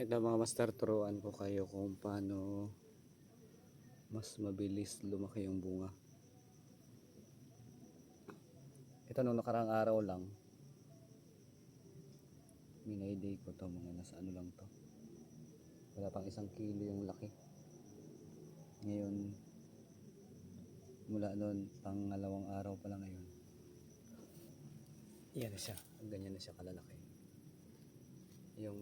Ito mga master, turuan ko kayo kung paano mas mabilis lumaki yung bunga. Ito nung nakarang araw lang, minayday ko to mga nasa ano lang to. Wala pang isang kilo yung laki. Ngayon, mula noon, pangalawang araw pa lang ngayon. Yan na siya. Ganyan na siya kalalaki. Yung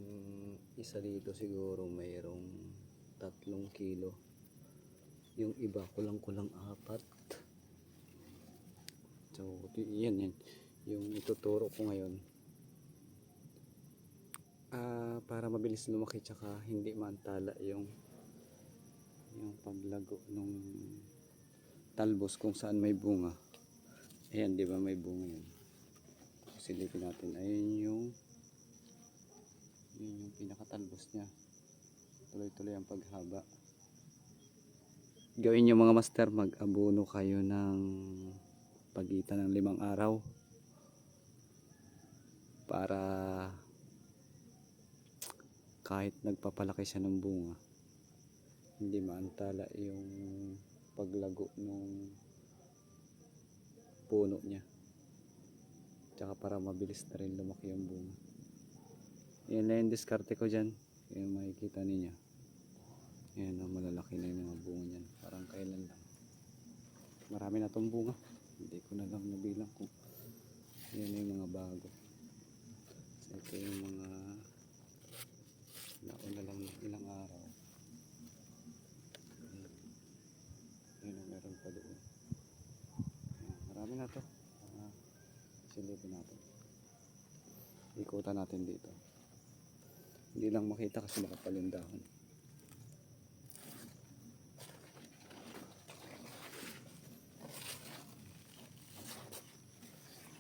isa dito siguro mayroong tatlong kilo. Yung iba kulang-kulang apat. So, yan yan. Yung ituturo ko ngayon. Ah, para mabilis lumaki tsaka hindi mantala yung yung paglago nung talbos kung saan may bunga. Ayan, di ba may bunga yun. Silipin natin. Ayun yung yun yung pinakatalbos niya. Tuloy-tuloy ang paghaba. Gawin nyo mga master, mag-abono kayo ng pagitan ng limang araw para kahit nagpapalaki siya ng bunga hindi maantala yung paglago ng puno niya tsaka para mabilis na rin lumaki yung bunga yan na yung diskarte ko dyan. Yung makikita ninyo. Yan ang malalaki na yung mga bunga niyan. Parang kailan lang. Marami na tong bunga. Hindi ko na lang nabilang kung na yung mga bago. So, ito yung mga nauna lang ng ilang araw. Ayan. yun ang meron pa doon. Marami na to. Uh, silipin natin. Ikutan natin dito hindi lang makita kasi makapal yung dahon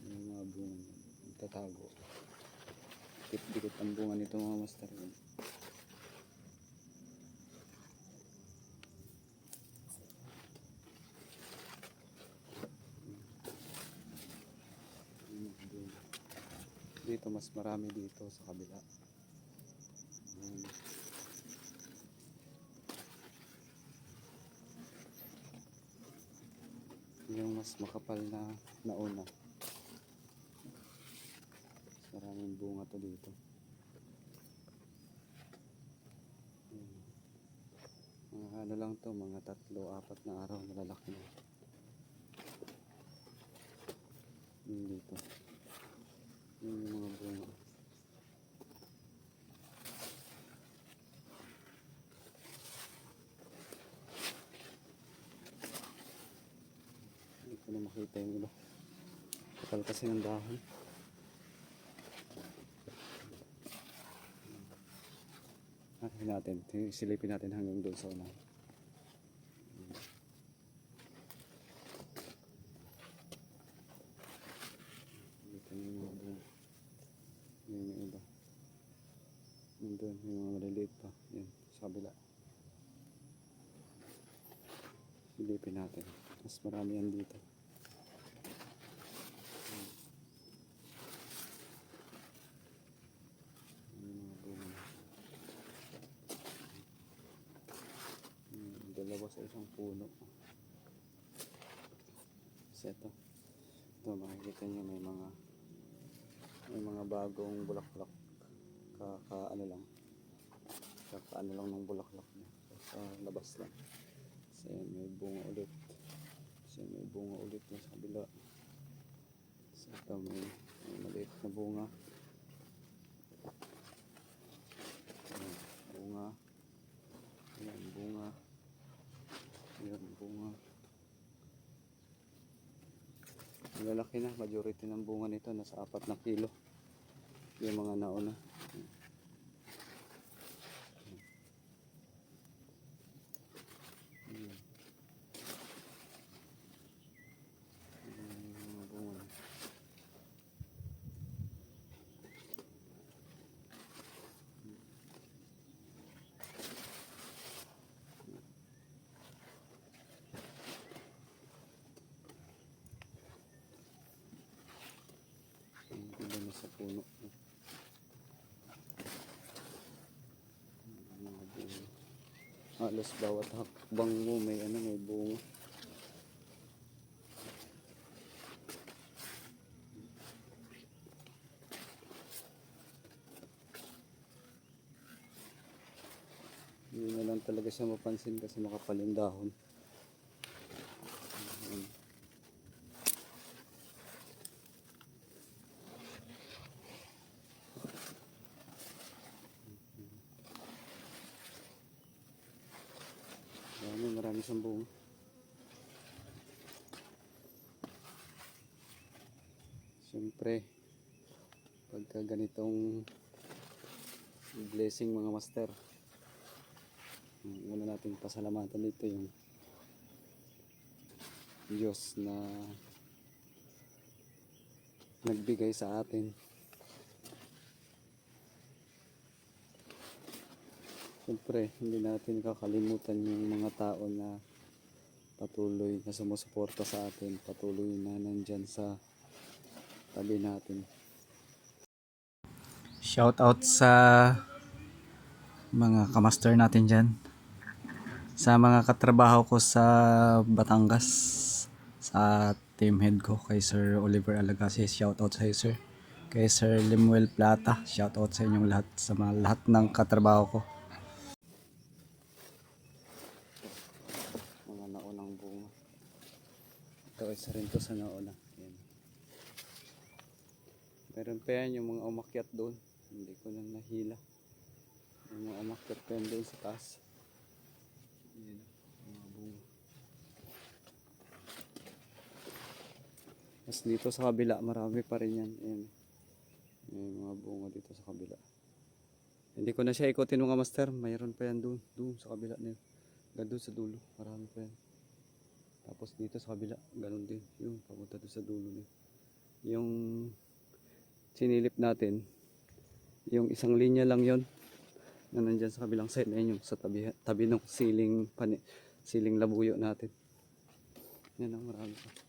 yung mga bunga tatago dikit-dikit ang bunga nito mga master. Yun. Dito mas marami dito sa kabila yung mas makapal na nauna. Maraming bunga to dito. Ayan. mga ano lang to mga tatlo apat na araw malalaki na. Yung dito. Yung mga bunga hindi ko na makita yung iba kapal kasi ng dahon Hanapin natin. Silipin natin hanggang doon sa unahan. Nandun, yung mga maliliit pa. Yan, sa kabila. Silipin natin. Mas marami yan dito. Yan yung mga bunga. Dalawa sa isang puno. Kasi ito. Ito makikita nyo may mga may mga bagong bulaklak. Kaka ano lang. Kaka ano lang ng bulaklak niya. Sa labas lang. Kasi may bunga ulit. Kasi may bunga ulit sa kabila. Kasi ito may, may maliit na bunga. Ayan, bunga. Ayan, bunga. Ayan, bunga. Malalaki na. Majority ng bunga nito nasa apat na kilo. Yung mga nauna. Sa puno. halos bawat hakbang mo may ano may bunga. Hindi na lang talaga siya mapansin kasi makapal yung dahon. Marami, siyang bunga. Siyempre, pagka ganitong blessing mga master, ang una natin pasalamatan dito yung Diyos na nagbigay sa atin. Siyempre, hindi natin kakalimutan yung mga tao na patuloy na sumusuporta sa atin, patuloy na nandyan sa tabi natin. Shout out sa mga kamaster natin dyan. Sa mga katrabaho ko sa Batangas, sa team head ko, kay Sir Oliver Alagasi, shout out sa iyo, sir. Kay Sir Limuel Plata, shout out sa inyong lahat, sa mga lahat ng katrabaho ko. Mga naunang bunga. Ito isa rin to sa nauna. Yan. Meron pa yan yung mga umakyat doon. Hindi ko lang nahila. Yung mga umakyat pa yan doon sa taas. Yan. Mga bunga. Tapos dito sa kabila, marami pa rin yan. Ayan. May mga bunga dito sa kabila. Hindi ko na siya ikutin mga master. Mayroon pa yan doon. Doon sa kabila na yun. Doon sa dulo. Marami pa yan. Tapos dito sa kabila, ganun din. Yung papunta doon sa dulo yun. Yung sinilip natin, yung isang linya lang yon na nandyan sa kabilang side na yun, yung sa tabi, tabi ng siling, pani, siling labuyo natin. Yan ang marami pa.